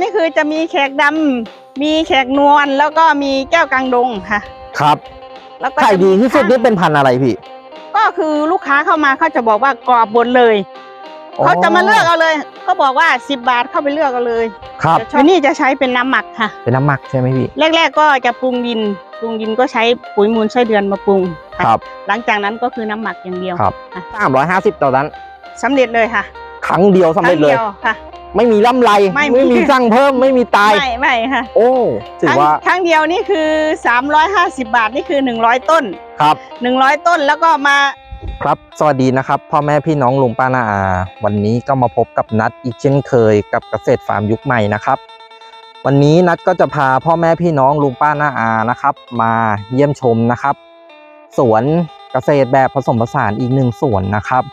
นี่คือจะมีแขกดำมีแขกนวลแล้วก็มีแก้วกลางดงค่ะ ครับแล้วก็ขายจะมีดีที่สุดนี่เป็นพันธุ์อะไรพี่ ก็คือลูกค้าเข้ามาเขาจะบอกว่ากรอบบนเลยอ๋อเขาจะมาเลือกเอาเลยเขาบอกว่า10บาทเข้าไปเลือกเอาเลยครับแต่ที่นี่จะใช้เป็นน้ำหมักค่ะ เป็นน้ำหมักใช่ไหมพี่ แรก ๆ ก็จะปรุงดินปรุงดินก็ใช้ปุ๋ยมูลไส้เดือนมาปรุงะครับ หลังจากนั้นก็คือน้ำหมักอย่างเดียวครับค่ะสามร้อยห้าสิบต่อนั้นสำเร็จเลยค่ะ ครั้งเดียวสำเร็จเลยคงดีวค่ะ ไม่มีล่ำไรไม่มี มีสั่งเพิ่มไม่มีตาย ไม่ไม่ค่ะโอ้ถือครั้งว่าครั้งเดียวนี่คือ 350 บาทนี่คือ 100 ต้น ครับ 100 ต้นแล้วก็มา ครับ สวัสดีนะครับพ่อแม่พี่น้องลุงป้านาอา วันนี้ก็มาพบกับนัดอีกเช่นเคยกับเกษตรฟาร์มยุคใหม่นะครับ วันนี้นัดก็จะพาพ่อแม่พี่น้องลุงป้านาอานะครับ มาเยี่ยมชมนะครับ สวนเกษตรแบบผสมผสานอีกหนึ่งสวนนะครับ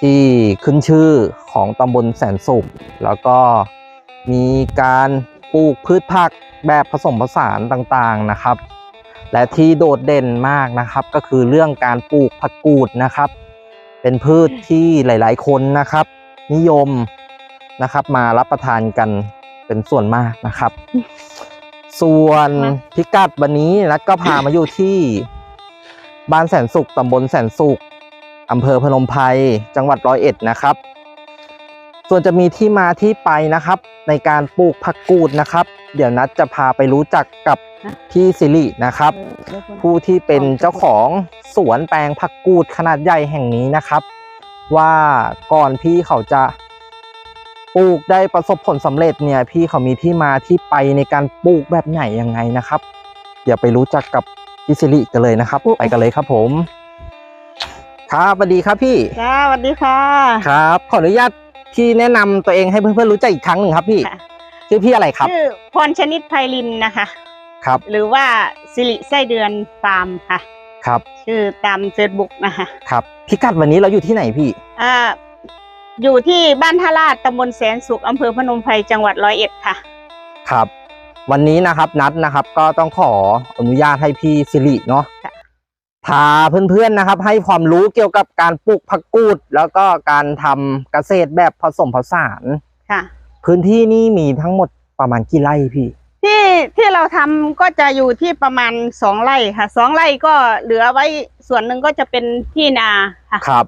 ที่ขึ้นชื่อของตำบลแสนสุข แล้วก็มีการปลูกพืชผักแบบผสมผสานต่างๆนะครับ และที่โดดเด่นมากนะครับก็คือเรื่องการปลูกผักกูดนะครับ เป็นพืชที่หลายๆคนนะครับ นิยมนะครับมารับประทานกันเป็นส่วนมากนะครับ ส่วนพิกัดวันนี้นัดก็พามาอยู่ที่บ้านแสนสุขตำบลแสนสุข อำเภอพนมไพรจังหวัดร้อยเอ็ดนะครับ ส่วนจะมีที่มาที่ไปนะครับ ในการปลูกผักกูดนะครับ เดี๋ยวนัดจะพาไปรู้จักกับพี่สิรินะครับ ผู้ที่เป็นเจ้าของสวนแปลงผักกูดขนาดใหญ่แห่งนี้นะครับ ว่าก่อนพี่เขาจะปลูกได้ประสบผลสำเร็จเนี่ย พี่เขามีที่มาที่ไปในการปลูกแบบไหนยังไงนะครับ เดี๋ยวไปรู้จักกับพี่สิริกันเลยนะครับ ไปกันเลยครับผม ครับสวัสดีครับพี่จ้าสวัสดีค่ะครับ ขออนุญาตพี่แนะนำตัวเองให้เพื่อนๆรู้จักอีกครั้งหนึ่งครับพี่ค่ะชื่อพี่อะไรครับชื่อพรชนิดไพลินนะคะ ครับ หรือว่าสิริไส้เดือนฟาร์มค่ะ ครับ ชื่อตามเฟซบุ๊กนะคะครับพิกัดวันนี้เราอยู่ที่ไหนพี่อ่าอยู่ที่บ้านท่าลาดตำบลแสนสุขอำเภอพนมไพรจังหวัดร้อยเอ็ดค่ะ ครับ วันนี้นะครับนัดนะครับ ก็ต้องขออนุญาตให้พี่สิริเนาะค่ะ พาเพื่อนๆนะครับ ให้ความรู้เกี่ยวกับการปลูกผักกูด แล้วก็การทำเกษตรแบบผสมผสานค่ะ พื้นที่นี่มีทั้งหมดประมาณกี่ไร่พี่ ที่ที่เราทำก็จะอยู่ที่ประมาณสองไร่ค่ะสองไร่ก็เหลือไว้ส่วนหนึ่งก็จะเป็นที่นาค่ะ ครับ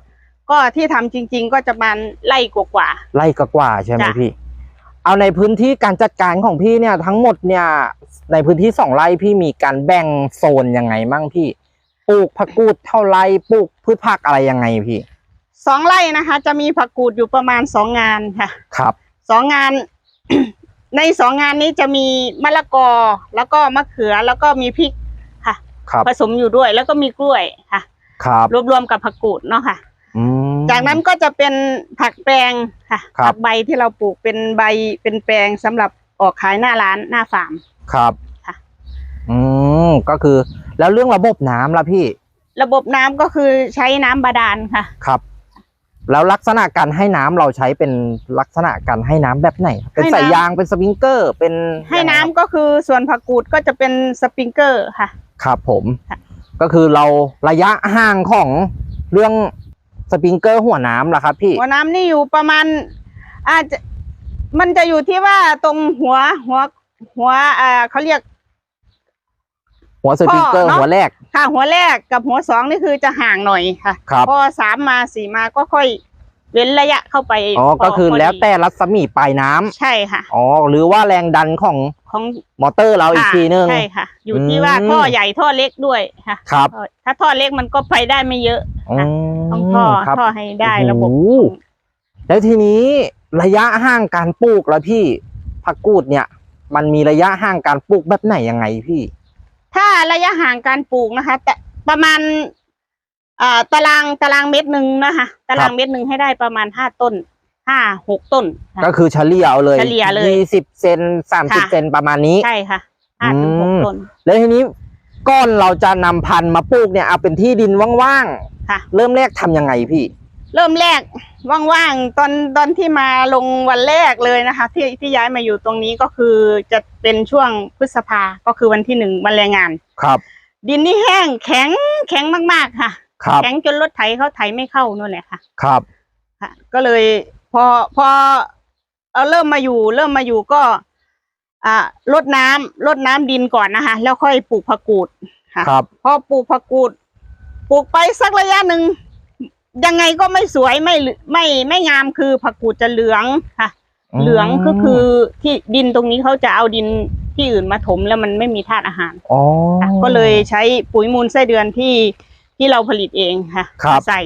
ก็ที่ทำจริง ๆ ก็จะประมาณไร่กว่า ไร่กว่าๆใช่ไหมจ้ะ พี่ เอาในพื้นที่การจัดการของพี่เนี่ยทั้งหมดเนี่ยในพื้นที่สองไร่พี่มีการแบ่งโซนยังไงมั่งพี่ ปลูกผักกูดเท่าไรปลูกพืชผักอะไรยังไงพี่ๆสองไร่นะคะ จะมีผักกูดอยู่ประมาณสองงานค่ะ ครับสองงาน ในสองงานนี้จะมีมะละกอ แล้วก็มะเขือแล้วก็มีพริกค่ะครับผสมอยู่ด้วยแล้วก็มีกล้วยค่ะ ครับรวมๆกับผักกูดเนาะค่ะอืมจากนั้นก็จะเป็นผักแปลงค่ะครับผักใบที่เราปลูกเป็นใบเป็นแปลงสำหรับออกขายหน้าร้านหน้าฟาร์มครับค่ะ อืมก็คือแล้วเรื่องระบบน้ำล่ะพี่ ระบบน้ำก็คือใช้น้ำบาดาลค่ะ ครับ แล้วลักษณะการให้น้ำเราใช้เป็นลักษณะการให้น้ำแบบไหนครับเป็นให้น้ำ สายยางเป็นสปริงเกอร์เป็นให้น้ำยังไงครับก็คือส่วนผักกูดก็จะเป็นสปริงเกอร์ค่ะ ครับผม ค่ะ ก็คือเราระยะห่างของเรื่องสปริงเกอร์หัวน้ำล่ะครับ พี่หัวน้ำนี่อยู่ประมาณ อาจจะมันจะอยู่ที่ว่าตรงหัวหัวหัวอ่าเขาเรียก หัวสปริงเกอร์พ่อเนอะหัวแรก ค่ะ หัวแรกกับหัวสองนี่คือจะห่างหน่อยค่ะครับพอสามมาสี่มาก็ค่อยเว้นระยะเข้าไปอ๋อพก็คือพดีแล้วแต่รัศมีปลายน้ำใช่ค่ะอ๋อหรือว่าแรงดันของของมอเตอร์เราอีกค่ะทีนึงใช่ค่ะ อยู่ที่อืมว่าท่อใหญ่ท่อเล็กด้วยค่ะครับท่อถ้าท่อเล็กมันก็ไปได้ไม่เยอะอืค่ะมต้องท่อครับท่อให้ได้โอ้โหระบบแล้วทีนี้ระยะห่างการปลูกแล้วพี่ผักกูดเนี่ย มันมีระยะห่างการปลูกแบบไหนยังไงพี่ถ้า ระยะห่างการปลูกนะคะ แต่ประมาณอ่าตารางตารางเมตรหนึ่งนะคะตารางเมตรหนึ่งให้ได้ประมาณห้าต้นห้าหกต้นค่ะ ก็คือเฉลี่ยเอาเลยเฉลี่ยเลยยี่สิบเซนสามสิบค่ะ เซนประมาณนี้ ใช่ค่ะห้าถึงหกอืมต้น แล้วทีนี้ก้อนเราจะนำพันธุ์มาปลูกเนี่ยเอาเป็นที่ดินว่างค่ะ ๆ เริ่มแรกทำยังไงพี่ เริ่มแรกว่างๆตอนตอนที่มาลงวันแรกเลยนะคะ ที่ที่ย้ายมาอยู่ตรงนี้ก็คือจะเป็นช่วงพฤษภาก็คือวันที่หนึ่งวันแรงงาน ครับ ดินนี่แห้งแข็งแข็งมากๆค่ะ ครับ แข็งจนรถไถเขาไถไม่เข้านู่นแหละค่ะ ครับ ค่ะ ก็เลยพอพอเอาเริ่มมาอยู่ เริ่มมาอยู่ก็ อ่ารดน้ำรดน้ำดินก่อนนะคะ แล้วค่อยปลูกผักกูดค่ะครับ พอปลูกผักกูดปลูกไปสักระยะหนึ่ง ยังไงก็ไม่สวยไม่เหลืไม่ไม่งามคือผักกูดจะเหลืองค่ะ เหลืองก็คือที่ดินตรงนี้เขาจะเอาดินที่อื่นมาถมแล้วมันไม่มีธาตุอาหารอ๋อค่ะก็เลยใช้ปุ๋ยมูลไส้เดือนที่ที่เราผลิตเองค่ะครับใส่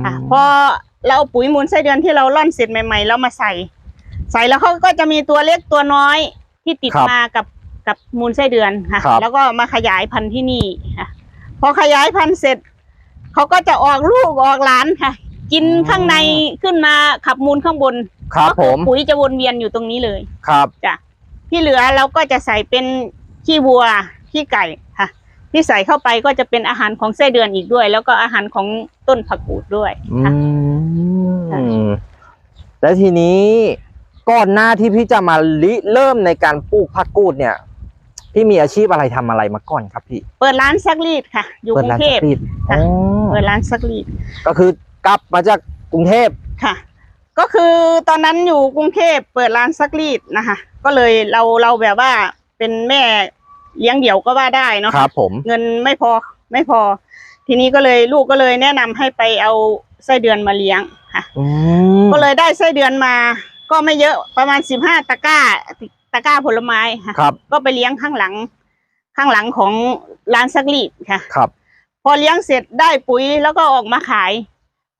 มค่ะพอเราเอาปุ๋ยมูลไส้เดือนที่เราร่อนเสร็จใหม่ ๆ แล้วมาใส่ ใส่แล้วเขาก็จะมีตัวเล็กตัวน้อยที่ติดครับมากับกับมูลไส้เดือนค่ะครับแล้วก็มาขยายพันธุ์ที่นี่ค่ะ พอขยายพันธุ์เสร็จ เขาก็จะออกลูกออกหลานค่ะ กินข้างในขึ้นมาขับมูลข้างบนครับก็ผอมปุ๋ยจะวนเวียนอยู่ตรงนี้เลยครับจ้ะที่เหลือเราก็จะใส่เป็นขี้วัวขี้ไก่ค่ะ ที่ใส่เข้าไปก็จะเป็นอาหารของไส้เดือนอีกด้วย แล้วก็อาหารของต้นผักกูดด้วยอืค่ะมแล้วทีนี้ก่อนหน้าที่พี่จะมาริเริ่มในการปลูกผักกูดเนี่ย พี่มีอาชีพอะไรทำอะไรมาก่อนครับพี่ เปิดร้านซักรีดค่ะ อยู่เปิกดรุร้างนเทสัพกรีดค่ะอ๋อเปิดร้านซักรีด ก็คือกลับมาจากกรุงเทพค่ะ ก็คือตอนนั้นอยู่กรุงเทพเปิดร้านซักรีดนะคะ ก็เลยเราเราแบบว่าเป็นแม่เลี้ยงเดี่ยวก็ว่าได้เนาะครับ ผมเงินไม่พอไม่พอ ทีนี้ก็เลยลูกก็เลยแนะนำให้ไปเอาไส้เดือนมาเลี้ยงค่ะอืมก็เลยได้ไส้เดือนมา ก็ไม่เยอะประมาณสิบห้าตะกร้า ตะกร้าผลไม้ค่ะครับ ก็ไปเลี้ยงข้างหลัง ข้างหลังของร้านซักรีดค่ะ ครับ พอเลี้ยงเสร็จได้ปุ๋ยแล้วก็ออกมาขาย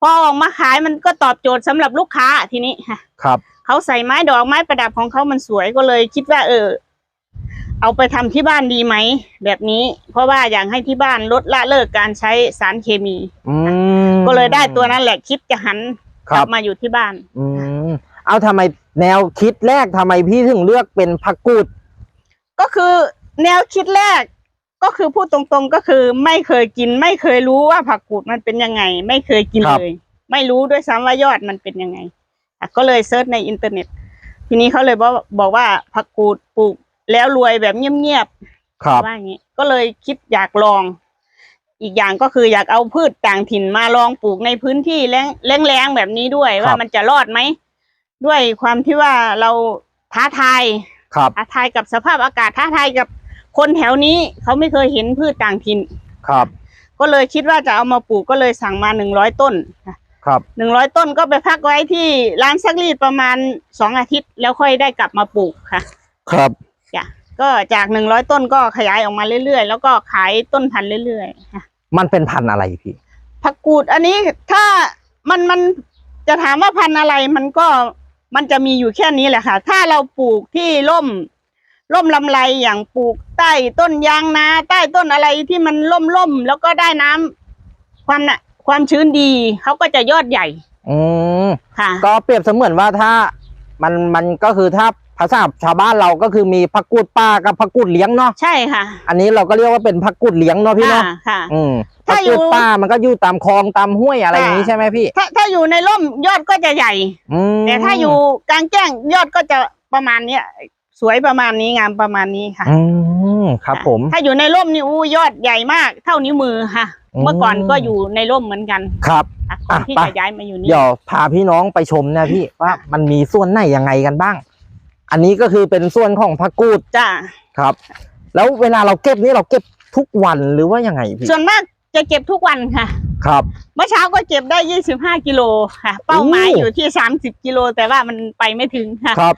พอออกมาขายมันก็ตอบโจทย์สำหรับลูกค้าทีนี้ค่ะ ครับเขาใส่ไม้ดอกไม้ประดับของเขามันสวยก็เลยคิดว่า เออ เอาไปทำที่บ้านดีไหมแบบนี้ เพราะว่าอยากให้ที่บ้านลดละเลิกการใช้สารเคมี อืมก็เลยได้ตัวนั้นแหละคิดจะหันคกรัลับบมาอยู่ที่บ้าน อืมเอาทำไม แนวคิดแรกทำไมพี่ถึงเลือกเป็นผักกูด ก็คือแนวคิดแรก ก็คือพูดตรงๆก็คือไม่เคยกิน ไม่เคยรู้ว่าผักกูดมันเป็นยังไง ไม่เคยกินครับ เลย ไม่รู้ด้วยซ้ำว่ายอดมันเป็นยังไงอะก็เลยเซิร์ชในอินเทอร์เน็ต ทีนี้เขาเลยบอกบอกว่าผักกูดปลูกแล้วรวยแบบเงียบครับ ๆว่าอย่างนี้ก็เลยคิดอยากลอง อีกอย่างก็คืออยากเอาพืชต่างถิ่นมาลองปลูกในพื้นที่แรงแรงๆแบบนี้ด้วย ว่ามันจะรอดไหม ด้วยความที่ว่าเราท้าทายครับท้าทายกับสภาพอากาศท้าทายกับคนแถวนี้เขาไม่เคยเห็นพืชต่างถิ่นครับ ก็เลยคิดว่าจะเอามาปลูกก็เลยสั่งมาหนึ่งร้อยต้นครับหนึ่งร้อยต้นก็ไปพักไว้ที่ร้านซักรีดประมาณสองอาทิตย์ แล้วค่อยได้กลับมาปลูกค่ะ ครับจ้ะก็จากหนึ่งร้อยต้นก็ขยายออกมาเรื่อยๆ แล้วก็ขายต้นพันธุ์เรื่อยๆค่ะมันเป็นพันธุ์อะไรพี่ผักกูดอันนี้ถ้ามันมันจะถามว่าพันธุ์อะไรมันก็ มันจะมีอยู่แค่นี้แหละค่ะ ถ้าเราปลูกที่ร่ม ร่มลำไรอย่างปลูกใต้ต้นยางนาใต้ต้นอะไรที่มันร่มร่มๆแล้วก็ได้น้ำความน่ะ ความชื้นดีเขาก็จะยอดใหญ่อืมค่ะ ก็เปรียบเสมือนว่าถ้ามันมันก็คือถ้า ภาษาชาวบ้านเราก็คือมีผักกูดป่ากับผักกูดเลี้ยงเนาะใช่ค่ะ อันนี้เราก็เรียกว่าเป็นผักกูดเลี้ยงเนาะพี่เนาะค่ะค่ะอืมถ้าผักอยู่กูดป่ามันก็อยู่ตามคลองตามห้วยอะไรอย่างนี้ค่ะใช่ไหมพี่ ถ้าถ้าอยู่ในร่มยอดก็จะใหญ่อืมแต่ถ้าอยู่กลางแจ้งยอดก็จะประมาณเนี้ยสวยประมาณนี้งามประมาณนี้ค่ะอืมครับ ผม ถ้าอยู่ในร่มนี่อู้ยอดใหญ่มาก เท่านิ้วมือค่ะอืมเมื่อก่อนก็อยู่ในร่มเหมือนกันครับค่ะก่อนอะที่ไปจะย้ายมาอยู่นี่เดี๋ยวพาพี่น้องไปชมนะพี่ว่ามันมีส่วนไหนยังไงกันบ้าง อันนี้ก็คือเป็นส่วนของผักกูดจ้าครับ แล้วเวลาเราเก็บนี่เราเก็บทุกวันหรือว่ายังไงพี่ส่วนมากจะเก็บทุกวันค่ะ ครับ เมื่อเช้าก็เก็บได้ยี่สิบห้ากิโลค่ะ เป้าหมายโอ้อยู่ที่สามสิบกิโลแต่ว่ามันไปไม่ถึงค่ะครับ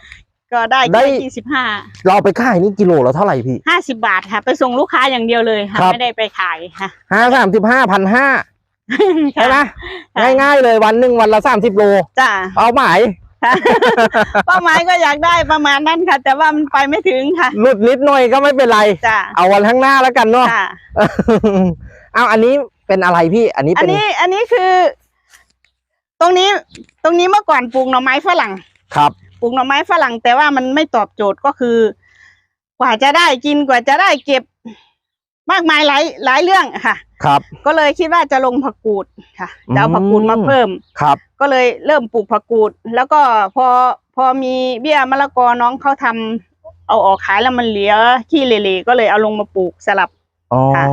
ก็ได้ได้แค่ยี่สิบห้าเราไปขายนี่กิโลแล้วเท่าไหร่พี่ห้าสิบบาทค่ะ ไปส่งลูกค้าอย่างเดียวเลยค่ะครับไม่ได้ไปขายค่ะห้าสามสิบห้าพันห้าใช่ไหมค่ะง่ายๆเลยวันหนึ่งวันละสามสิบโลจ้าเป้าหมาย ค่ะ เป้าหมายก็อยากได้ประมาณนั้นค่ะ แต่ว่ามันไปไม่ถึงค่ะหลุดนิดหน่อยก็ไม่เป็นไร จ้าเอาวันข้างหน้าแล้วกันเนาะ ค่ะ เอาอันนี้เป็นอะไรพี่ อันนี้อันเป็นนี้อันนี้คือ ตรงนี้ตรงนี้เมื่อก่อนปลูกหน่อไม้ฝรั่งครับปลูกหน่อไม้ฝรั่ง แต่ว่ามันไม่ตอบโจทย์ก็คือ กว่าจะได้กินกว่าจะได้เก็บ มากมายหลายหลายเรื่องค่ะ ครับ ก็เลยคิดว่าจะลงผักกูดค่ะจะเอาผักกูดมาเพิ่ม ครับ ก็เลยเริ่มปลูกผักกูด แล้วก็พอพอมีเบี้ยมะละกอน้องเขาทำเอาออกขายแล้วมันเหลือขี้เหร่ๆก็เลยเอาลงมาปลูกสลับอ๋อค่ะ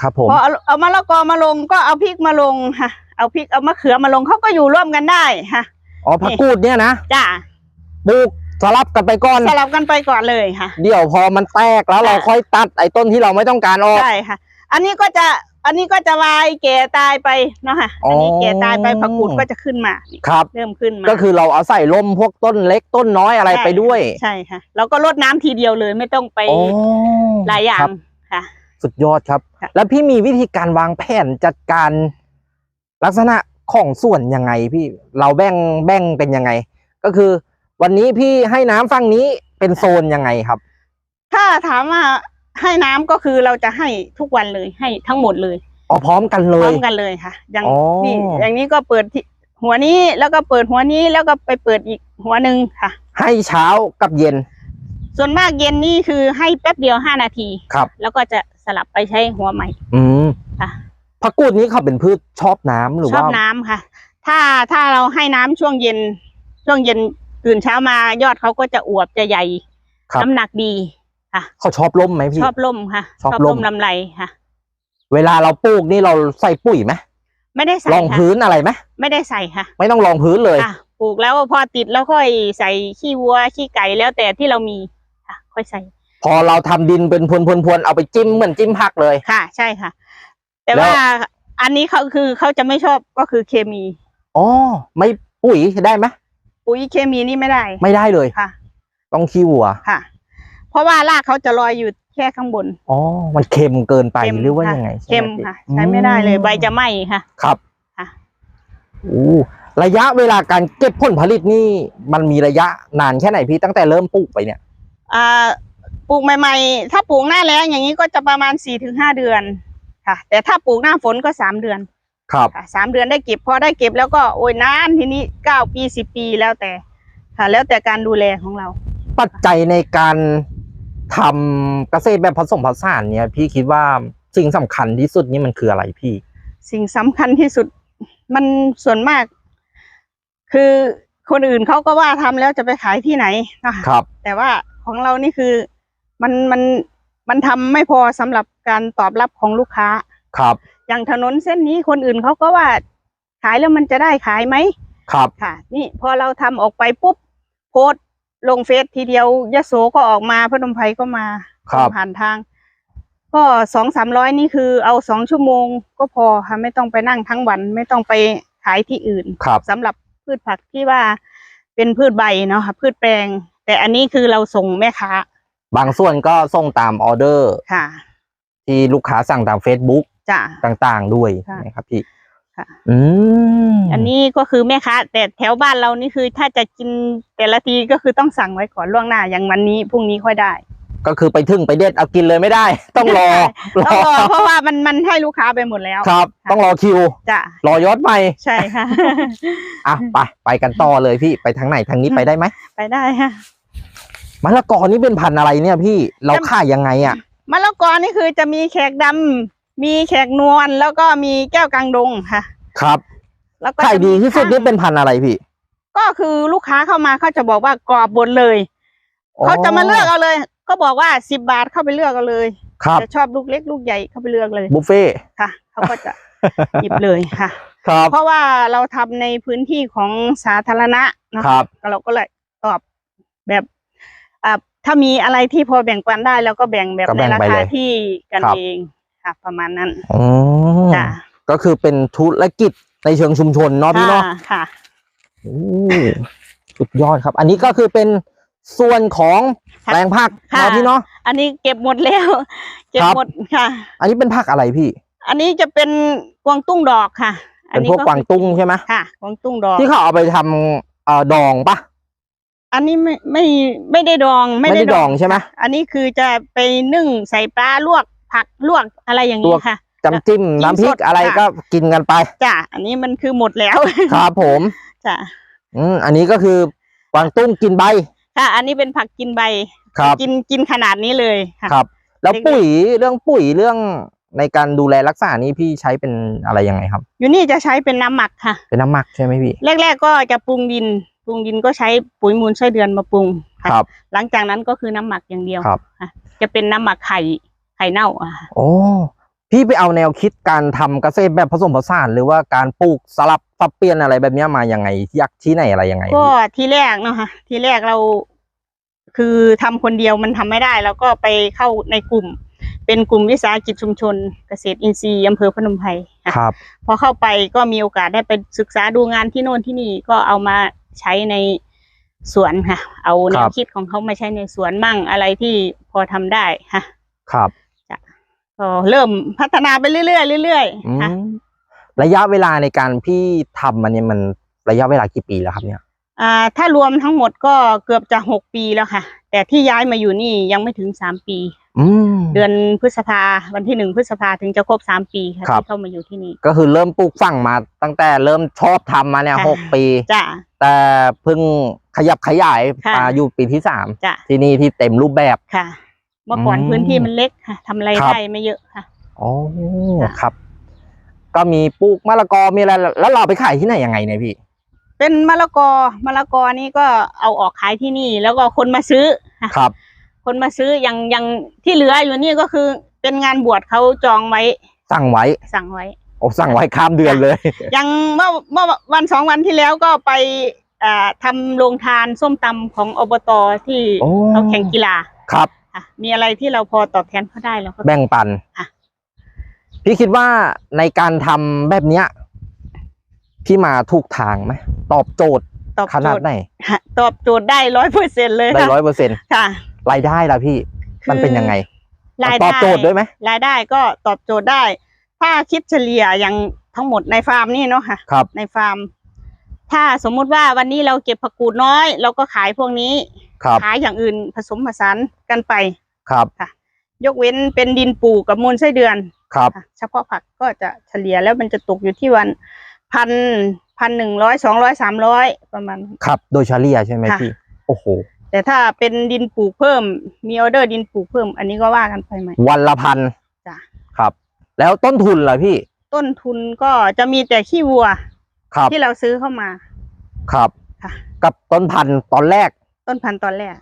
ครับผมพอเอาเอามะละกอมาลงก็เอาพริกมาลงค่ะ เอาพริกเอามะเขือมาลงเขาก็อยู่ร่วมกันได้ค่ะอ๋อผักกูดเนี่ยนะจ้าปลูกสลับกันไปก่อนสลับกันไปก่อนเลยค่ะ เดี๋ยวพอมันแตกแล้วเราค่ะค่อยตัดไอ้ต้นที่เราไม่ต้องการออกใช่ค่ะ อันนี้ก็จะ อันนี้ก็จะวายแก่ตายไปเนาะค่ะ อันนี้อ๋อแก่ตายไปผักกูดก็จะขึ้นมานี่ครับเริ่มขึ้นมาก็คือเราเอาใส่ร่มพวกต้นเล็กต้นน้อยอะไรใช่ไปด้วย ใช่ค่ะแล้วก็รดน้ำทีเดียวเลยไม่ต้องไปโอ้หลายอย่าครังบค่ะ สุดยอดครับค่ะแล้วพี่มีวิธีการวางแผนจัดการ ลักษณะของส่วนยังไงพี่เราแบ่งแบ่งเป็นยังไง ก็คือ วันนี้พี่ให้น้ำฝั่งนี้เป็นโซนยังไงครับ ถ้าถามว่า ให้น้ำก็คือเราจะให้ทุกวันเลยให้ทั้งหมดเลยอ๋อพร้อมกันเลพร้อย มกันเลยค่ะ อย่างอ๋อที่อย่างนี้ก็เปิดที่หัวนี้แล้วก็เปิดหัวนี้แล้วก็ไปเปิดอีกหัวหนึ่งค่ะ ให้เช้ากับเย็นส่วนมากเย็นนี่คือให้แป๊บเดียวห้านาที ครับ แล้วก็จะสลับไปใช้หัวใหม่ อืมค่ะ ผักกูดนี้เขาเป็นพืชชอบน้ำหรือชอบว่าน้ำค่ะ ถ้าถ้าเราให้น้ำช่วงเย็น ช่วงเย็นตื่นเช้ามายอดเขาก็จะอวบจะใหญ่ ครับ น้ำหนักดี ค่ะ เขาชอบร่มไหมพี่ ชอบล่มค่ะ ชอบร่มลำไรค่ะ เวลาเราปลูกนี่เราใส่ปุ๋ยไหมไม่ได้ใส่รองค่ะพื้นอะไรไหมไม่ได้ใส่ค่ะ ไม่ต้องรองพื้นเลยค่ะปลูกแล้วพอติดแล้วค่อยใส่ขี้วัวขี้ไก่แล้วแต่ที่เรามีค่ะค่อยใส่ พอเราทำดินเป็นพรวนๆๆเอาไปจิ้มเหมือนจิ้มผักเลยค่ะ ใช่ค่ะ แต่แล้วว่าอันนี้เขาคือเขาจะไม่ชอบก็คือเคมีอ๋อไม่ปุ๋ยได้ไหมปุ๋ยเคมีนี่ไม่ได้ ไม่ได้เลยค่ะ ต้องขี้วัวค่ะเพ ราะว่ารากเขาจะลอยอยู่แค่ข้างบน อ๋อ มันเค็มเกินไปเค็มหรือว่าค่ะ ยังไงเค็มใช่ไหพี่ค่ะ ใช้ไม่ได้เลยอืใบจะไหม้ค่ะ ครับค่ะอู้ระยะเวลาการเก็บผลผลิตนี่ มันมีระยะนานแค่ไหนพี่ตั้งแต่เริ่มปลูกไปเนี่ย อ่าปลูกใหม่ ๆ ถ้าปลูกหน้าแล้งอย่างนี้ก็จะประมาณสี่ถึงห้าเดือนค่ะ แต่ถ้าปลูกหน้าฝนก็สามเดือนครับ ค่ะสามเดือนได้เก็บพอได้เก็บแล้วก็โอ้ยนานทีนี้เก้าปีสิบปีแล้วแต่ ค่ะ แล้วแต่การดูแลของเรา ปัจจัยในการ ทำเกษตรแบบผสมผสานเนี่ย พี่คิดว่าสิ่งสำคัญที่สุดนี่มันคืออะไรพี่ สิ่งสำคัญที่สุดมันส่วนมาก คือคนอื่นเขาก็ว่าทำแล้วจะไปขายที่ไหนนะคะครับ แต่ว่าของเรานี่คือมันมันมันทำไม่พอสำหรับการตอบรับของลูกค้า ครับ อย่างถนนเส้นนี้คนอื่นเขาก็ว่าขายแล้วมันจะได้ขายไหมครับ ค่ะ นี่พอเราทำออกไปปุ๊บโพสต์ ลงเฟซทีเดียวยโสก็ออกมาพนมไพรก็มาครับ ผ่านทาง ก็สองสามร้อยนี่คือเอาสองชั่วโมงก็พอค่ะไม่ต้องไปนั่งทั้งวันไม่ต้องไปขายที่อื่นครับ สำหรับพืชผักที่ว่าเป็นพืชใบเนาะค่ะพืชแปลง แต่อันนี้คือเราส่งแม่ค้าบางส่วนก็ส่งตามออเดอร์ค่ะที่ลูกค้าสั่งตาม Facebook จ้ะ ต่างๆ ด้วยค่ะ นะครับพี่ ค่ะ อืมอันนี้ก็คือแม่ค้าแต่แถวบ้านเรานี่คือถ้าจะกินแต่ละทีก็คือต้องสั่งไว้ก่อนล่วงหน้าอย่างวันนี้พรุ่งนี้ค่อยได้ ก็คือไปถึงไปเด็ดเอากินเลยไม่ได้ ต้องรอรต้อองรอเพราะว่ามันมันให้ลูกค้าไปหมดแล้วครับ ต้องรอคิว จ้ะรอยอดใหม่ใช่ค่ะ อะไปไปกันต่อเลยพี่ไปทางไหนทางนี้ไปได้ไหมไปได้ค่ะมะละกอนี่เป็นพันธุ์อะไรเนี่ยพี่เราขายยังไงอะมะละกอนี่คือจะมีแขกดำ มีแขกนวลแล้วก็มีแก้วกลางดงค่ะ ครับแล้วก็ขายดีที่สุดจะมีนี่เป็นพันธุ์อะไรพี่ ก็คือลูกค้าเข้ามาเขาจะบอกว่ากรอบบนเลยเขาจะมาเลือกเอาเลย ก็บอกว่าสิบบาทเข้าไปเลือกเอาเลยครับจะชอบลูกเล็กลูกใหญ่เข้าไปเลือกเลยบุฟเฟ่ต์ค่ะเขาก็จะหยิบเลยค่ะครับเพราะว่าเราทำในพื้นที่ของสาธารณะเนอะครับเราก็เลยตอบแบบอ่าถ้ามีอะไรที่พอแบ่งปันได้เราก็แบ่งแบบก็ในแบ่งราไปคาเลยที่กันครับเอง ค่ะ ประมาณนั้นอืมจ้ะก็คือเป็นธุรกิจในเชิงชุมชนเนาะพี่เนาะค่ะค่ะโอ้สุดยอดครับ อันนี้ก็คือเป็นส่วนของค่ะแปลงผักค่ะเนาะพี่เนาะอันนี้เก็บหมดแล้วเก็บครับหมดค่ะ อันนี้เป็นผักอะไรพี่ อันนี้จะเป็นกวางตุ้งดอกค่ะเป็นพวกกวางตุ้งใช่ไหมค่ะกวางตุ้งดอกที่เขาเอาไปทำเอ่อดองปะอันนี้ไม่ไม่ไม่ได้ดองไม่ได้ดองใช่ไหมค่ะอันนี้คือจะไปนึ่งใส่ปลาลวก ผักลวกอะไรอย่างลนี้วกค่ะจำจิ้มกินน้ำพริสกดอะไรค่ะก็กินกันไปจ้ะอันนี้มันคือหมดแล้วครับผมจ้ะอืมอันนี้ก็คือกวางตุ้งกินใบค่ะอันนี้เป็นผักกินใบครับกินกินขนาดนี้เลยค่ะครับ แล้วเล็กๆปุ๋ยเรื่องปุ๋ยเรื่องในการดูแลรักษานี่พี่ใช้เป็นอะไรยังไงครับ อยู่นี่จะใช้เป็นน้ำหมักค่ะ เป็นน้ำหมักใช่ไหมพี่ แรก ๆ ก็จะปรุงดิน ปรุงดินก็ใช้ปุ๋ยมูลไส้เดือนมาปรุงค่ะครับ หลังจากนั้นก็คือน้ำหมักอย่างเดียวครับค่ะจะเป็นน้ำหมักไข่ ไข่เน่าอะค่ะโอ้พี่ไปเอาแนวคิดการทำเกษตรแบบผสมผสาน หรือว่าการปลูกสลับสับเปลี่ยนอะไรแบบเนี้ยมายังไงอยากที่ไหนอะไรยังไง ก็พี่ทีแรกเนาะค่ะทีแรกเรา คือทำคนเดียวมันทำไม่ได้ แล้วก็ไปเข้าในกลุ่ม เป็นกลุ่มวิสาหกิจชุมชน เกษตรอินทรีย์อำเภอพนมไพรค่ะครับ พอเข้าไปก็มีโอกาสได้ไปศึกษาดูงานที่โน่นที่นี่ก็เอามาใช้ในสวนค่ะ เอาแนครัวบคิดของเขามาใช้ในสวนมั่งอะไรที่พอทำได้ค่ะ ครับ ก็เริ่มพัฒนาไปเรื่อยๆเรื่อยอืๆค่ะมระยะเวลาในการพี่ทำมันเนี่ยมันระยะเวลากี่ปีแล้วครับเนี่ย อ่าถ้ารวมทั้งหมดก็เกือบจะหกปีแล้วค่ะ แต่ที่ย้ายมาอยู่นี่ยังไม่ถึงสามปี อืม เดือนพฤษภาวันที่หนึ่งพฤษภาถึงจะครบสามปีค่ะครับ ที่เข้ามาอยู่ที่นี่ ก็คือเริ่มปลูกฝังมาตั้งแต่เริ่มชอบทำมาเนี่ยค่ะ หกปี จ้ะ แต่เพิ่งขยับขยายค่ะ มาอยู่ปีที่สามจ้ะที่นี่ที่เต็มรูปแบบ ค่ะ เมื่อก่อนอืม พื้นที่มันเล็กค่ะทำอะไรครับได้ไม่เยอะค่ะ อ๋อค่ะครับ ก็มีปลูกมะละกอมีอะไรแล้วเราไปขายที่ไหนยังไงเนี่ยพี่ เป็นมะละกอมะละกอนี่ก็เอาออกขายที่นี่ แล้วก็คนมาซื้อค่ะครับ คนมาซื้ออย่างอย่างที่เหลืออยู่นี่ก็คือเป็นงานบวชเขาจองไว้สั่งไว้สั่งไว้ โอ้สั่งไว้ข้ามเดือนเลย ยังเมื่อเมื่อวันสองวันที่แล้วก็ไปอ่าทำโรงทานส้มตำของอบตที่โอ้เขาแข่งกีฬา ครับ ค่ะมีอะไรที่เราพอตอบแทนเขาได้เราก็แบ่งปันค่ะพี่คิดว่าในการทำแบบเนี้ยพี่มาถูกทางไหมตอบโจทย์ตอบขนาโจดทย์ไหนค่ะตอบโจทย์ได้ร้อยเปอร์เซ็นเลยได้ค่ะร้อยเปอร์เซ็นต์ค่ะรายได้ล่ะพี่มันเป็นยังไงรายตได้ อบโจทย์ด้วยไหมรายได้ก็ตอบโจทย์ได้ ถ้าคิดเฉลี่ยอย่างทั้งหมดในฟาร์มนี่เนาะค่ะ ครับ ในฟาร์ม ถ้าสมมุติว่าวันนี้เราเก็บผักกูดน้อย เราก็ขายพวกนี้ ครับขายอย่างอื่นผสมผสานกันไป ครับ ยกเว้นเป็นดินปลูกกับมูลไส้เดือนครับ ค่ะเฉพาะผักก็จะเฉลี่ยแล้วมันจะตกอยู่ที่วันพันพันหนึ่งร้อยสองร้อยสามร้อยประมาณ ครับ โดยเฉลี่ยใช่ไหมค่ะ พี่ โอ้โห แต่ถ้าเป็นดินปลูกเพิ่ม มีออเดอร์ดินปลูกเพิ่ม อันนี้ก็ว่ากันไปใหม่ วันละพันจ้ะ ครับ แล้วต้นทุนล่ะพี่ ต้นทุนก็จะมีแต่ขี้วัวครับ ที่เราซื้อเข้ามาครับ ค่ะ กับต้นพันธุ์ตอนแรก ต้นพันธุ์ตอนแรก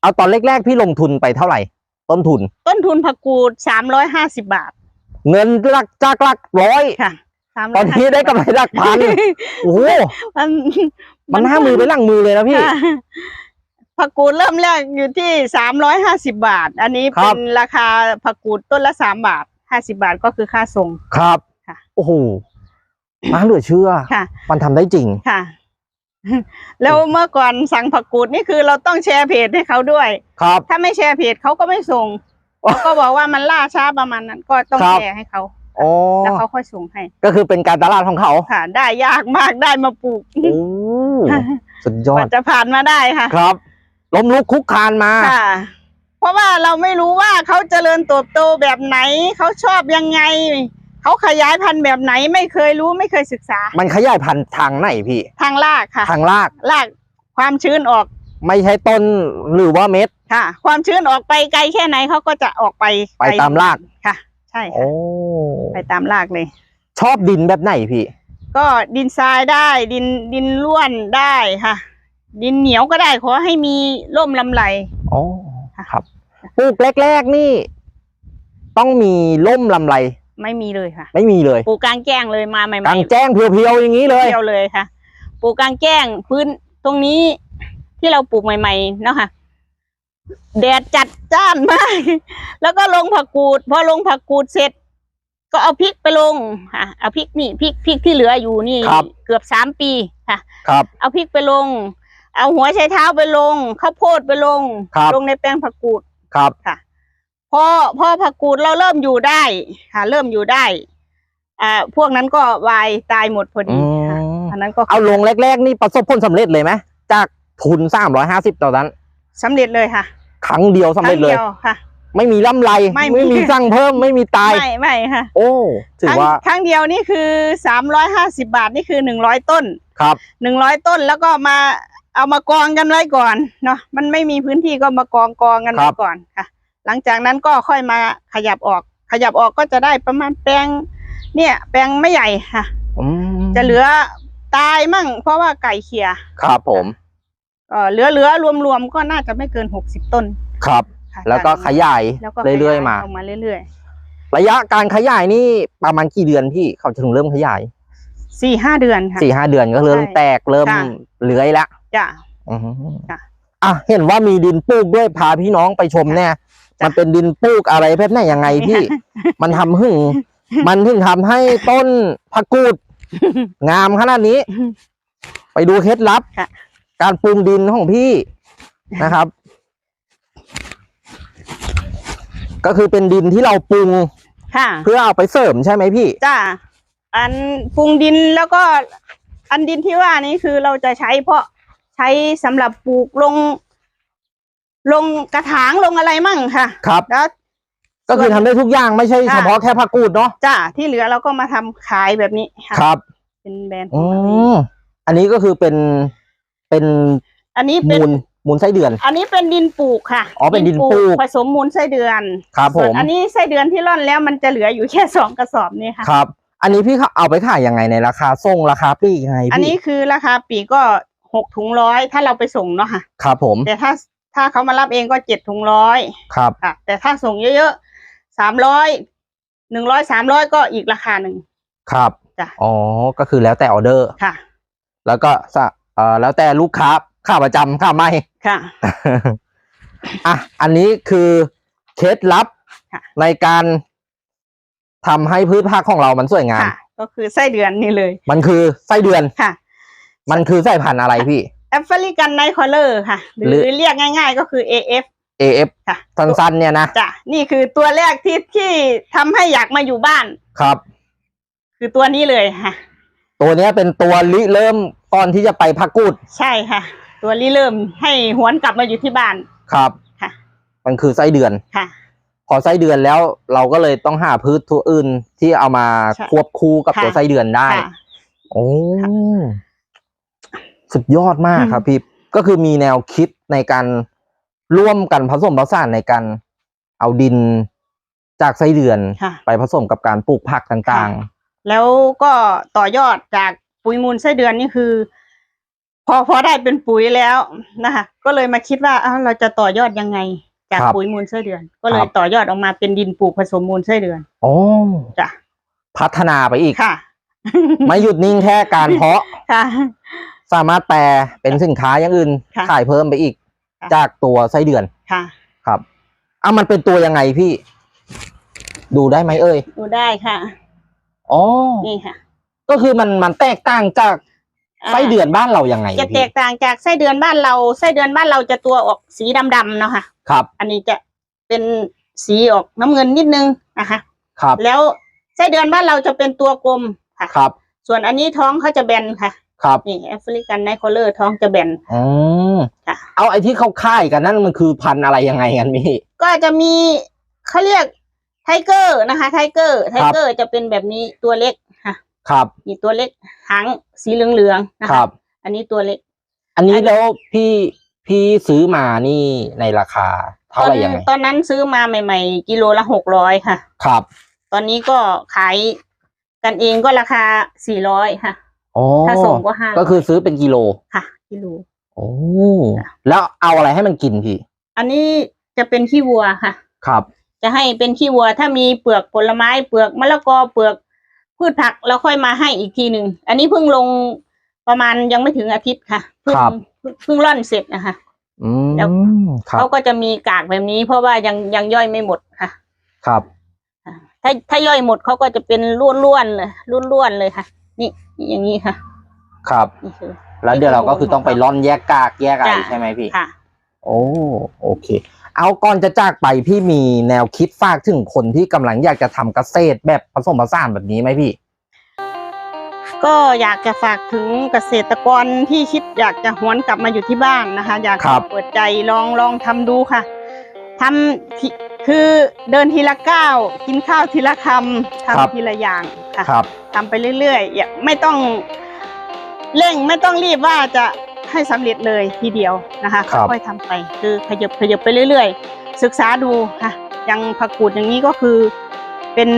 เอาตอนแรกๆพี่ลงทุนไปเท่าไหร่ ต้นทุน ต้นทุนผักกูดสามร้อยห้าสิบบาทเงินหลักจากหลักร้อยค่ะสามตอนนี้ได้กำไรหลักพันโอ้โหมันมันหน้ามือไปหลังมือเลยนะพี่ ค่ะผักกูดเริ่มแรกอยู่ที่สามร้อยห้าสิบาท อันนี้ครัเป็บ นราคาผักกูดต้นละสามบาทห้าสิบาทก็คือค่าส่ง ครับค่ะ โอ้โหมาเหลือเชื่อ ค่ะ มันทำได้จริง ค่ะ แล้วเมื่อก่อนสั่งผักกูดนี่คือเราต้องแชร์เพจให้เขาด้วย ครับ ถ้าไม่แชร์เพจเขาก็ไม่ส่งเขาก็บอกว่ามันล่าช้าประมาณนั้น ก็ต้องครับแชร์ให้เขาอ๋อแล้วเขาค่อยส่งให้ ก็คือเป็นการตลาดของเขาค่ะ ได้ยากมากได้มาปลูกโอ้สุดยอกว่าดจะผ่านมาได้ค่ะ ครับล้มลุกคุกคานมาค่ะ เพราะว่าเราไม่รู้ว่าเขาเจริญเติบโตแบบไหนเขาชอบยังไง เขาขยายพันธุ์แบบไหนไม่เคยรู้ไม่เคยศึกษา มันขยายพันธุ์ทางไหนพี่ ทางรากค่ะ ทางรากรากความชื้นออก ไม่ใช่ต้นหรือว่าเม็ดค่ะ ความชื้นออกไปไกลแค่ไหนเขาก็จะออกไปไปตามรากค่ะ ใช่โอ้ค่ะไปตามรากเลย ชอบดินแบบไหนพี่ ก็ดินทรายได้ดินดินร่วนได้ค่ะ ดินเหนียวก็ได้ขอให้มีร่มลำไรอ๋อค่ะครับปลูกแรกๆนี่ ต้องมีล่มลำไร ไม่มีเลยค่ะ ไม่มีเลยปลูกกลางแจ้งเลยมาใหม่กลางแจ้งเพียวๆอย่างนี้เลยเดียวเลยค่ะปลูกกลางแจ้งพื้นตรงนี้ที่เราปลูกใหม่ๆเนาะค่ะแดดจัดจ้านมาก แล้วก็ลงผักกูด พอลงผักกูดเสร็จ ก็เอาพริกไปลงค่ะเอาพริกนี่พริกพริกที่เหลืออยู่นี่ครับเกือบสามปีค่ะ ครับ เอาพริกไปลง เอาหัวไชเท้าไปลงข้าวโพดไปลงครับลงในแปลงผักกูดครับค่ะ พอพอผักกูดเราเริ่มอยู่ได้ค่ะ เริ่มอยู่ได้ อ่า พวกนั้นก็วายตายหมดพอดีค่ะอืมอันนั้นก็เอาลงแรก ๆ นี่ประสบผลสำเร็จเลยไหมจากทุนสามร้อยห้าสิบตอนนั้นสำเร็จเลยค่ะ ครั้งเดียวสำเร็จเลยคงดีวค่ะ ไม่มีล่ำไรไม่มีมีสั่งเพิ่มไม่มีตายไม่ไม่ค่ะ โอ้ถืคอรั้งว่าครั้งเดียวนี่คือสามร้อยห้าสิบาทนี่คือหนึ่งร้อยต้นครับหนึ่งร้อยต้นแล้วก็มาเอามากองกันไว้ก่อนเนาะมันไม่มีพื้นที่ก็มากองกองกันคไว้รับก่อนค่ะ หลังจากนั้นก็ค่อยมาขยับออก ขยับออกก็จะได้ประมาณแปลง เนี่ย แปลงไม่ใหญ่ค่ะอืมจะเหลือตายมั่ง เพราะว่าไก่เขียครับผมก็เหลือเหลือรวมๆก็น่าจะไม่เกินหกสิบต้น ครับค่ะแล้วก็จากขยายแล้วก็เรื่อยๆมาขยออกมาเรื่อยระยะการขยายนี่ประมาณกี่เดือนพี่เขาถึงเริ่มขยายสี่ห้าเดือนค่ะสี่ห้าเดือนก็เริ่มใช่แตกเริ่มค่ะเลื้อยแล้วจ้ะอือฮึค่ะอะเห็นว่ามีดินปลูกด้วยพาพี่น้องไปชมแน่จ้ะ มันเป็นดินปลูกอะไรแบบไหนยังไงพี่ มันทำหึงมันถึงทำให้ต้นผักกูด งามขนาดนี้ ไปดูเคล็ดลับค่ะการปรุงดินของพี่นะครับ ก็คือเป็นดินที่เราปรุงค่ะเพื่อเอาไปเสริมใช่ไหมพี่จ้ะอันปรุงดินแล้วก็ อันดินที่ว่านี้คือเราจะใช้เพราะใช้สำหรับปลูกลง ลงกระถางลงอะไรมั่งค่ะครับ แล้ว ก็คือทำได้ทุกอย่างไม่ใช่ค่ะเฉพาะแค่ผักกูดเนาะจ้ะที่เหลือเราก็มาทำขายแบบนี้ค่ะครับเป็นแบรนด์ขอืองเราเองมอันนี้ก็คือเป็นเป็นอันนี้เป็น มูลมูลไส้เดือน อันนี้เป็นดินปลูกค่ะอ๋อเป็นดินปลูก ผสมมูลไส้เดือนครับผส่วนมอันนี้ไส้เดือนที่ร่อนแล้วมันจะเหลืออยู่แค่สองกระสอบนี่ค่ะ ครับ อันนี้พี่เขาเอาไปขายยังไงในราคาส่งราคาปลีกยังไงอันพี่นี้คือราคาปีกก็หกถุงร้อยถ้าเราไปส่งเนาะค่ะ ครับผม แต่ถ้า ถ้าเขามารับเองก็เจ็ดถุงร้อยครับ ค่ะ แต่ถ้าส่งเยอะๆสามร้อยหนึ่งร้อยสามร้อยก็อีกราคาหนึ่งครับจ้ะอ๋อก็คือแล้วแต่ออเดอร์ ค่ะ แล้วก็สะเอ่อแล้วแต่ลูกค้าค่าประจำค่าไม่ ค่ะ อะ อันนี้คือเคล็ดลับค่ะ ในการทำให้พืชผักของเรามันสวยงาม ค่ะ ก็คือไส้เดือนนี่เลย มันคือไส้เดือน ค่ะ มันคือสายพันธุ์อะไรพี่ แอฟริกันไนคอเลอร์ค่ะหหรืรืออเรียกง่าย ๆ ก็คือ AF AF ค่ะสั้นๆเนี่ยนะจ้ะนี่คือตัวแรกที่ที่ทำให้อยากมาอยู่บ้านครับ คือตัวนี้เลยค่ะ ตัวเนี้ยเป็นตัวริเริ่มตอนที่จะไปพักกูด ใช่ค่ะ ตัวนี้เริ่มให้หวนกลับมาอยู่ที่บ้านครับค่ะ มันคือไส้เดือนค่ะ พอไส้เดือนแล้วเราก็เลยต้องหาพืชตัวอื่นที่เอามาใช่ควบคู่กับค่ะตัวไส้เดือนได้ค่ะโอ้ค่ะ สุดยอดมากอืมครับพี่ก็คือมีแนวคิดในการร่วมกันผสมผสานในการเอาดินจากไส้เดือนค่ะไปผสมกับการปลูกผักต่างแล้วก็ต่อยอดจากปุ๋ยมูลไส้เดือนนี่คือ พอพอได้เป็นปุ๋ยแล้วนะคะก็เลยมาคิดว่าอ้าวเราจะต่อยอดยังไง จากปุ๋ยมูลไส้เดือน ก็เลยต่อยอดออกมาเป็นดินปลูกผสมมูลไส้เดือนๆโอ้จ้ะพัฒนาไปอีกค่ะ ไม่หยุดนิ่งแค่การเพาะค่ะ สามารถแปลเป็นสินค้าอย่างอื่นค่ะขายเพิ่มไปอีก ค่ะ จากตัวไส้เดือนค่ะ ครับอะมันเป็นตัวยังไงพี่ ดูได้ไหมเอ่ยดูได้ค่ะ อ๋อนี่ค่ะก็คือมันมันแตกต่างจากาไส้เดือนบ้านเรายังไงจะแตพี่กต่างจากไส้เดือนบ้านเรา ไส้เดือนบ้านเราจะตัวออกสีดำๆเนาะค่ะ ครับอันนี้จะเป็นสีออกน้ำเงินนิดนึงนะคะครับแล้วไส้เดือนบ้านเราจะเป็นตัวกลมค่ะ ครับ ส่วนอันนี้ท้องเขาจะแบนค่ะ ครับนี่แอฟริกันไนโคเลอร์ท้องจะแบนอืมค่ะเอาไอ้ที่เขาค่ายกันนั่นมันคือพันธุ์อะไรยังไงกันพี่ ก็จะมีเขาเรียกไทเกอร์นะคะ ไทเกอร์ไทเกอร์จะเป็นแบบนี้ตัวเล็กค่ะ ครับมีตัวเล็กหางสีเหลืองๆนะคคะรับ อันนี้ตัวเล็ก อันนี้แล้วพี่พี่ซื้อมานี่ในราคาเท่าไหร่ยังไงตอนนั้นซื้อมาใหม่ๆ กิโลละหกร้อยค่ะ ครับ ตอนนี้ก็ขายกันเองก็ราคาสี่ร้อยค่ะอ๋อ ถ้าส่งก็ห้าก็คือซื้อเป็นกิโลค่ะ กิโลโอ้แล้วเอาอะไรให้มันกินพี่อันนี้จะเป็นขี้วัวค่ะ ครับ จะให้เป็นขี้วัวถ้ามีเปลือกผลไม้เปลือกมะละกอเปลือกพืชผักแล้วค่อยมาให้อีกทีหนึ่งอันนี้เพิ่งลงประมาณยังไม่ถึงอาทิตย์ค่ะเพิ่งครับเพิ่งเพิ่งร่อนเสร็จนะคะอืแล้วมครับเขาก็จะมีกากแบบนี้ เพราะว่ายังยังย่อยไม่หมดค่ะ ครับอ่าถ้าถ้าย่อยหมดเขาก็จะเป็นล้วนๆเลยล้วนๆเลยค่ะ นี่นี่ อย่างนี้ค่ะ ครับนี่คือ แล้วเดี๋ยวเราก็คือต้องไปร่อนแยกกากแยกอะไรจ้ะ ใช่ไหมพี่ ค่ะ โอ้โอเค เอาก่อนจะจากไปพี่มีแนวคิดฝากถึงคนที่กำลังอยากจะทำเกษตรแบบผสมผสานแบบนี้ไหมพี่ ก็อยากจะฝากถึงเกษตรกรที่คิดอยากจะหวนกลับมาอยู่ที่บ้านนะคะ อยากครัจะบเปิดใจลองลองทำดูค่ะทำที คือเดินทีละก้าวกินข้าวทีละคำทำทีละอย่างค่ะครับ ทำไปเรื่อยๆอย่าไม่ต้องเร่งไม่ต้องรีบว่าจะให้สำเร็จเลยทีเดียวนะคะครับ ค่อยๆทำไป คือขยับขยับไปเรื่อยๆ ศึกษาดูค่ะอย่างผักกูดอย่างนี้ก็คือเป็น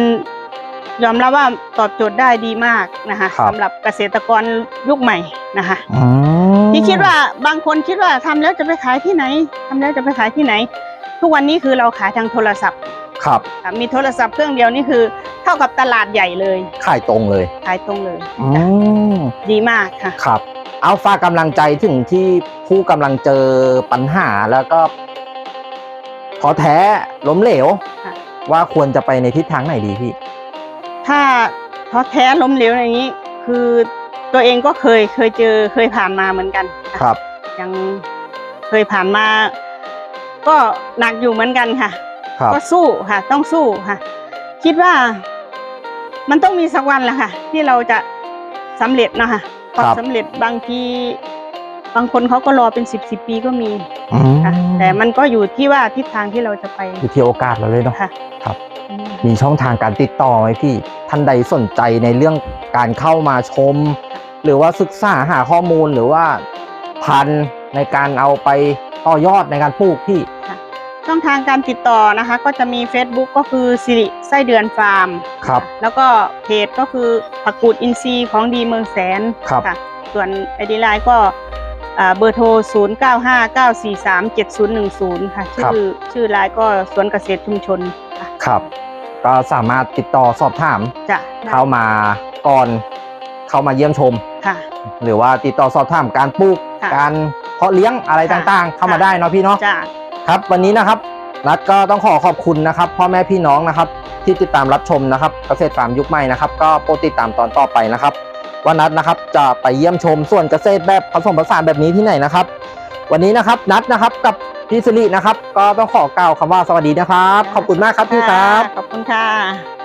ยอมรับว่าตอบโจทย์ได้ดีมากนะคะครับ สำหรับเกษตรกรยุคใหม่นะคะ อืมที่คิดว่าบางคนคิดว่าทำแล้วจะไปขายที่ไหนทำแล้วจะไปขายที่ไหน ทุกวันนี้คือเราขายทางโทรศัพท์ครับค่ะมีโทรศัพท์เครื่องเดียวนี่คือ เท่ากับตลาดใหญ่เลยขายตรงเลยขายตรงเลยอืมดีมากค่ะ ครับ เอาฝากกำลังใจถึงที่ผู้กำลังเจอปัญหาแล้วก็ท้อแท้ล้มเหลว ค่ะ ว่าควรจะไปในทิศทางไหนดีพี่ ถ้าท้อแท้ล้มเหลวอย่างนี้ คือตัวเองก็เคยเคยเจอเคยผ่านมาเหมือนกันค่ะครับ ยังเคยผ่านมา ก็หนักอยู่เหมือนกันค่ะ ครับ ก็สู้ค่ะ ต้องสู้ค่ะ คิดว่า มันต้องมีสักวันแหละค่ะ ที่เราจะสำเร็จเนาะค่ะความสำเร็จบางทีบางคนเขาก็รอเป็นสิบสิบปีก็มีอืมค่ะ แต่มันก็อยู่ที่ว่าทิศทางที่เราจะไปอยู่ที่โอกาสเราเลยเนาะ ค่ะครับ อืม มีช่องทางการติดต่อไหมพี่ ท่านใดสนใจในเรื่องการเข้ามาชม หรือว่าศึกษาหาข้อมูลหรือว่าพันธุ์ในการเอาไป ต่อยอดในการปลูกพี่ช่องทางการติดต่อนะคะ ก็จะมี Facebook ก็คือสิริไส้เดือนฟาร์มครับ แล้วก็เพจก็คือผักกูดอินทรีย์ของดีเมืองแสนครับค่ะส่วนไอดีไลน์ก็อ่าเบอร์โทร 0 9 5 9 4 3 7 0 1 0 ค่ะ ชื่อชื่อไลน์ก็สวนเกษตรชุมชนค่ะครับ ก็สามารถติดต่อสอบถามจะเข้ามาก่อนเข้ามาเยี่ยมชมค่ะหรือว่าติดต่อสอบถามการปลูกค่ะการ เพาะเลี้ยงอะไรค่ะต่างๆ เข้ามาค่ะได้เนาะพี่เนาะจ้ะครับ วันนี้นะครับรัฐก็ต้องขอขอบคุณนะครับพ่อแม่พี่น้องนะครับ ที่ติดตามรับชมนะครับเกษตรฟาร์มยุคใหม่นะครับ ก็โปรดติดตามตอนต่อไปนะครับว่านัดนะครับจะไปเยี่ยมชมส่วนเกษตรแบบผสมผสานแบบนี้ที่ไหนนะครับ วันนี้นะครับนัดนะครับกับพี่สิรินะครับ ก็ต้องขอกล่าวคำว่าสวัสดีนะครับ ขอบคุณมากครับพี่ครับ ขอบคุณค่ะ